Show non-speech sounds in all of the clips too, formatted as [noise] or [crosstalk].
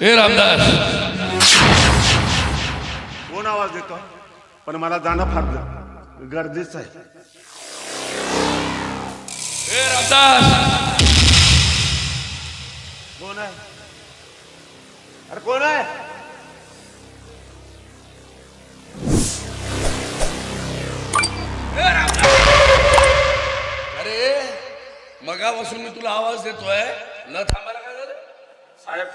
हे रामदास कोण आवाज देतो? पण मला जाणं फार गरजेचं आहे. हे रामदास कोण आहे? अरे कोण आहे? अरे मगापासून मी तुला आवाज देतोय. न थांबायला काय झालं? साहेब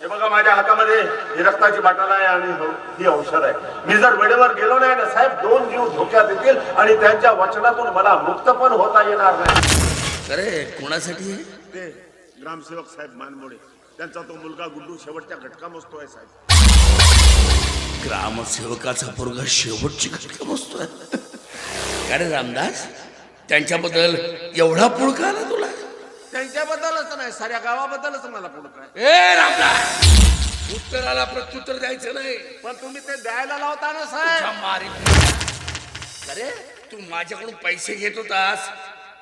हे बघा माझ्या हातामध्ये ही रक्ताची बाटल आहे आणि हो- ही औषध आहे. मी जर वेळेवर गेलो नाही ना साहेब दोन जीव धोक्यात येतील आणि त्यांच्या वचनातून मला मुक्त पण होता येणार नाही. अरे कोणासाठी? ते ग्रामसेवक साहेब मानमोडे. त्यांचा तो मुलगा गुड्डू शेवटच्या घटका मोजतोय साहेब. ग्रामसेवकाचा पोरगा शेवटची घटका बसतोय [laughs] का रे रामदास? त्यांच्याबद्दल एवढा पुळका आला तुला? त्यांच्याबद्दलच नाही साऱ्या गावाबद्दलच मला पुढं काय. ए उत्तराला प्रत्युत्तर द्यायचं नाही. पण तुम्ही ते द्यायला लावता ना साहेब. अरे तू माझ्याकडून पैसे घेत होतास.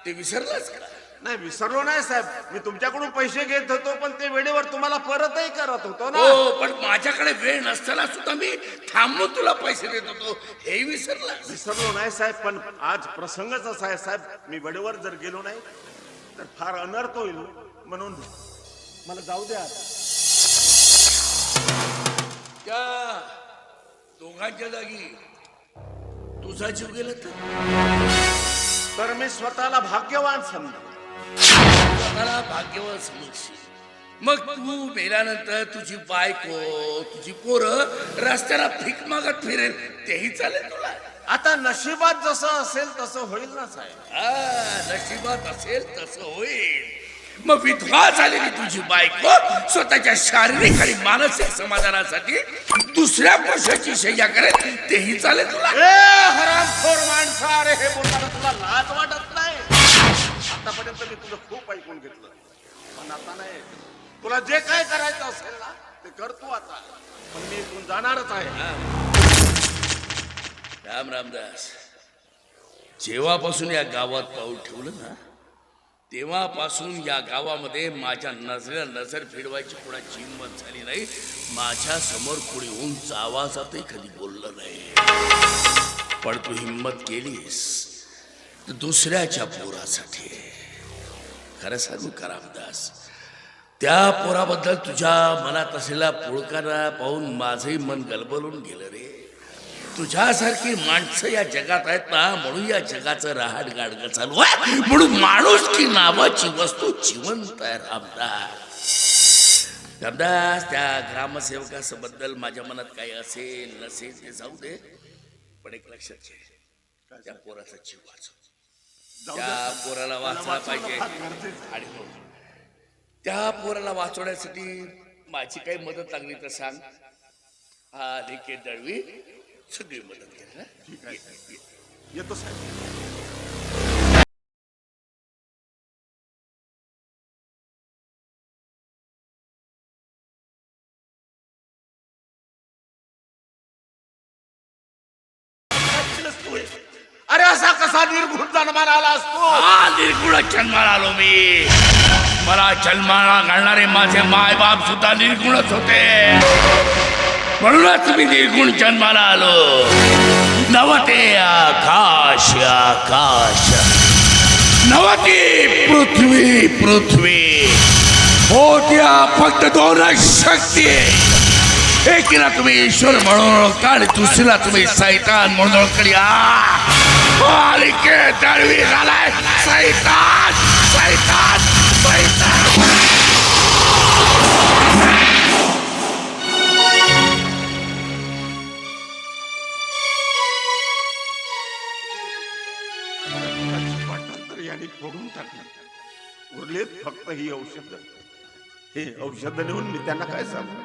ते विसरलास का? नाही विसरलो नाही साहेब. मी तुमच्याकडून पैसे घेत होतो पण ते वेळेवर तुम्हाला परतही करत होतो ना. हो पण माझ्याकडे वेळ नसताना सुद्धा मी थांबून तुला पैसे देत होतो. हे विसरलास. विसरलो नाही साहेब पण आज प्रसंगच असा आहे साहेब. मी वेळेवर जर गेलो नाही तर फार अनर्थ होईल म्हणून. मला जाऊ द्या त्या दोघांच्या जागी तुझा जीव गेला तर तर मी स्वतःला भाग्यवान समजा स्वतःला भाग्यवान समजशील. मग तू मेल्यानंतर तुझी बायको तुझी पोरं रस्त्याला भीक मागत फिरेल तेही चालेल तुला. आता नशिबात जसं असेल तसं होईल ना साहेब. हा, नशिबात असेल तसं होईल. मग विधवा झालेली तुझी बायको स्वतःच्या शारीरिक आणि मानसिक समाधानासाठी दुसऱ्या पुरुषाची शय्या करेल तेही चालेल तुला. ए हरामखोर माणसा अरे हे बोलताना तुला लाज वाटत नाही? आतापर्यंत मी तुझं खूप ऐकून घेतलं. पण आता नाही. तुला जे काय करायचं असेल ना ते करतो आता. पण मी इथून जाणारच आहे. राम रामदास जेव्हापासून या गावात पाऊल ठेवलं ना तेव्हापासून या गावामध्ये माझ्या नजरेला नजर फिरवायची कोणाची हिंमत झाली नाही. माझ्यासमोर कोणी उंच आवाजातही कधी बोललं नाही. पण तू हिंमत केलीस तर दुसऱ्याच्या पोरासाठी. खरं सांगू का रामदास त्या पोराबद्दल तुझ्या मनात असलेला पुळकाना पाहून माझंही मन गलबलून गेलं रे. तुझ्यासारखी माणसं या जगात आहेत ना म्हणून या जगाचं रहाट गाडगं चालू आहे. म्हणून माणूस की नावाची वस्तू जिवंत आहे रामदास. रामदास त्या ग्रामसेवकाबद्दल माझ्या मनात काही असेल नसेल ते जाऊ दे. पण एक लक्षात घे त्या पोराचा जीव वाचव. त्या पोराला वाचला पाहिजे. आणि त्या पोराला वाचवण्यासाठी माझी काही मदत लागली तर सांग. हा निकेत दळवी. सगळी मदत केली ना ठीक आहे. येतो साहेब. अरे असा कसा निर्घुण जन्माला आला असतो? हा निर्गुण जन्माला आलो मी. मला जन्माला घालणारे माझे माय बाप सुद्धा निर्गुणच होते. म्हणूनच मी निर्गुण जन्माला आलो. नवते आकाश आकाश. नवती पृथ्वी पृथ्वी. होत्या फक्त दोनच शक्ती. एकीला तुम्ही ईश्वर म्हणून ओळखता आणि दुसरीला तुम्ही सैतान म्हणून ओळखली. मालिके दळवी झालाय. सैतान सैतान सैतान. याने फोडून टाकलं उरलेत फक्त ही औषध. हे औषध नेऊन मी त्यांना काय सांगू?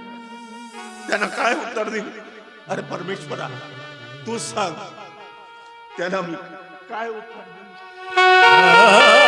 त्यांना काय उत्तर देऊ? अरे परमेश्वरा तू सांग. त्यांना मी काय उत्तर देऊ?